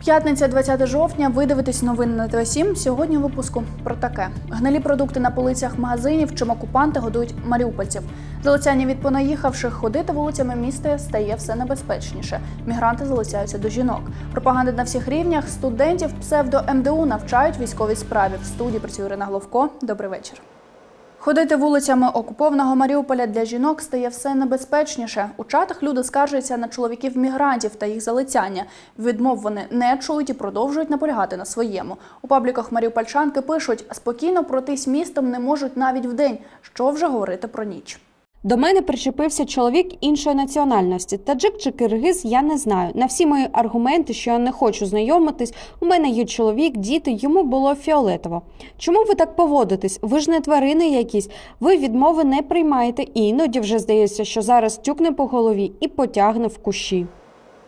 П'ятниця, 20 жовтня. Ви дивитесь новини на ТВ7. Сьогодні у випуску про таке: гнилі продукти на полицях магазинів, чим окупанти годують маріупольців. Залицяння від понаїхавших ходити вулицями міста стає все небезпечніше. Мігранти залицяються до жінок. Пропаганда на всіх рівнях. Студентів псевдо МДУ навчають військовій справі. В студії працює Ірина Головко. Добрий вечір. Ходити вулицями окупованого Маріуполя для жінок стає все небезпечніше. У чатах люди скаржаться на чоловіків мігрантів та їх залицяння. Відмов вони не чують і продовжують наполягати на своєму. У пабліках маріупольчанки пишуть: спокійно пройтись містом не можуть навіть вдень. Що вже говорити про ніч. До мене причепився чоловік іншої національності. Таджик чи киргиз я не знаю. На всі мої аргументи, що я не хочу знайомитись, у мене є чоловік, діти, йому було фіолетово. Чому ви так поводитесь? Ви ж не тварини якісь. Ви відмови не приймаєте, і іноді вже здається, що зараз тюкне по голові і потягне в кущі.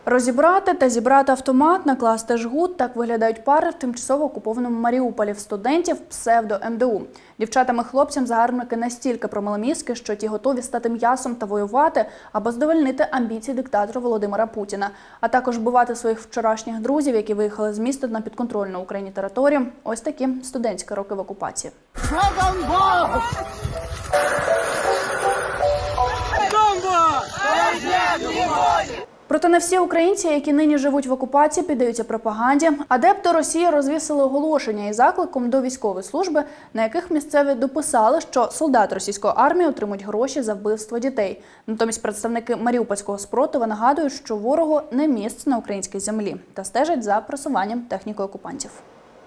Розібрати та зібрати автомат, накласти жгут. Так виглядають пари в тимчасово окупованому Маріуполі в студентів псевдо МДУ. Дівчатам і хлопцям загарбники настільки промилиміски, що ті готові стати м'ясом та воювати або задовольнити амбіції диктатора Володимира Путіна, а також вбивати своїх вчорашніх друзів, які виїхали з міста на підконтрольну Україні територію. Ось такі студентські роки в окупації. Проте не всі українці, які нині живуть в окупації, піддаються пропаганді. Адепти Росії розвісили оголошення із закликом до військової служби, на яких місцеві дописали, що солдати російської армії отримують гроші за вбивство дітей. Натомість представники маріупольського спротиву нагадують, що ворогу не місце на українській землі та стежать за просуванням техніки окупантів.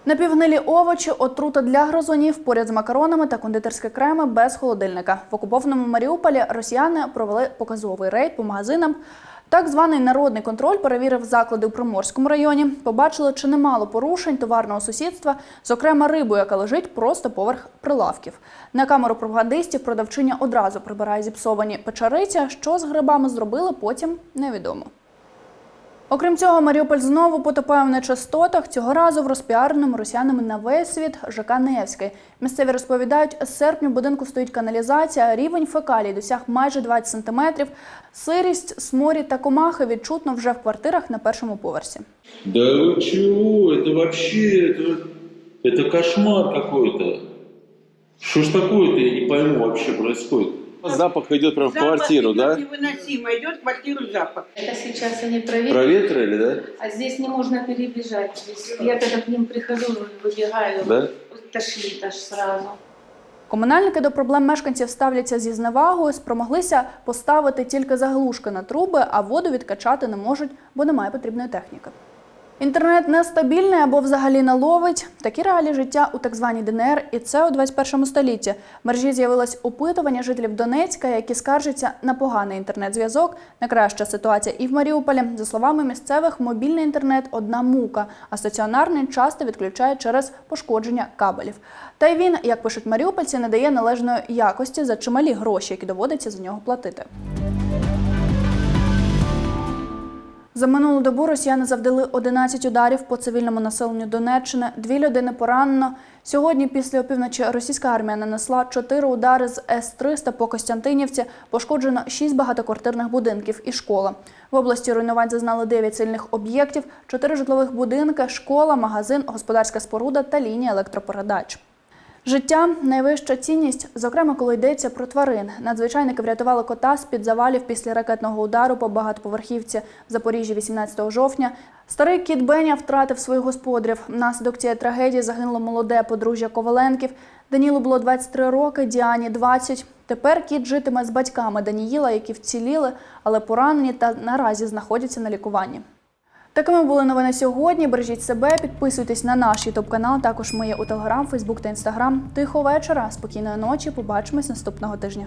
Напівгнилі овочі, отрута для грозунів поряд з макаронами та кондитерські креми без холодильника. В окупованому Маріуполі росіяни провели показовий рейд по магазинам. Так званий народний контроль перевірив заклади у Приморському районі. Побачили чи немало порушень товарного сусідства, зокрема рибу, яка лежить просто поверх прилавків. На камеру пропагандистів продавчиня одразу прибирає зіпсовані печариця. Що з грибами зробили, потім невідомо. Окрім цього, Маріуполь знову потопає в нечистотах. Цього разу в розпіареному росіянами на весь світ ЖК Невський. Місцеві розповідають, з серпня в будинку стоїть каналізація, рівень фекалій досяг майже 20 сантиметрів. Сирість, сморід та комахи відчутно вже в квартирах на першому поверсі. Да вы чего? Это вообще, это, это кошмар какой-то. Что ж такое-то, я не пойму вообще происходит. Запах идет прям в Запах квартиру, идет да? Невыносимо идет в квартиру запах. Это сейчас они проверят, Проветрили, да? а здесь не можно перебежать. Здесь я когда к ним прихожу, выбегаю, Да? тошнит аж сразу. Комунальники до проблем мешканців ставляться зі зневагою, спромоглися поставити тільки заглушки на труби, а воду відкачати не можуть, бо немає потрібної техніки. Інтернет нестабільний або взагалі не ловить. Такі реалії життя у так званій ДНР, і це у 21 столітті. В мережі з'явилось опитування жителів Донецька, які скаржаться на поганий інтернет-зв'язок. Найкраща ситуація і в Маріуполі. За словами місцевих, мобільний інтернет одна мука, а стаціонарний часто відключає через пошкодження кабелів. Та й він, як пишуть маріупольці, не дає належної якості за чималі гроші, які доводиться за нього платити. За минулу добу росіяни завдали 11 ударів по цивільному населенню Донеччини. Дві людини поранено. Сьогодні, після опівночі, російська армія нанесла чотири удари з С-300 по Костянтинівці. Пошкоджено шість багатоквартирних будинків і школа. В області руйнувань зазнали 9 сильних об'єктів, чотири житлових будинки, школа, магазин, господарська споруда та лінія електропередач. Життя найвища цінність, зокрема, коли йдеться про тварин. Надзвичайники врятували кота з під завалів після ракетного удару по багатоповерхівці в Запоріжжі 18 жовтня. Старий кіт Беня втратив своїх господарів. Внаслідок цієї трагедії загинуло молоде подружжя Коваленків. Данілу було 23 роки, Діані 20. Тепер кіт житиме з батьками Даніїла, які вціліли, але поранені та наразі знаходяться на лікуванні. Такими були новини сьогодні. Бережіть себе, підписуйтесь на наш ютуб канал. Також ми є у Телеграм, Фейсбук та Інстаграм. Тихо вечора, спокійної ночі. Побачимось наступного тижня.